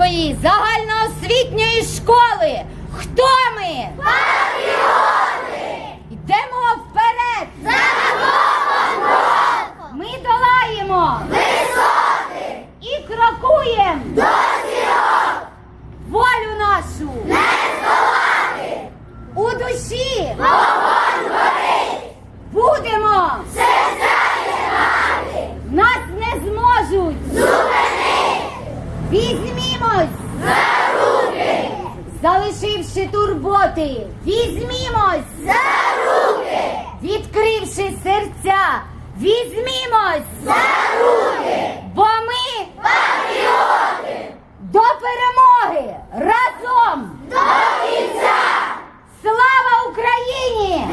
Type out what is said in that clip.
Черкаської загальноосвітньої школи. Хто ми? Патріоти! Йдемо вперед! За Ми долаємо висоти і крокуємо до зірок. Волю нашу не здолати. У душі вогонь горить. Будемо нас не зможуть зупинити. Руки, залишивши турботи. Візьмімось за руки, відкривши серця. Візьмімось за руки, бо ми патріоти до перемоги разом до кінця. Слава Україні!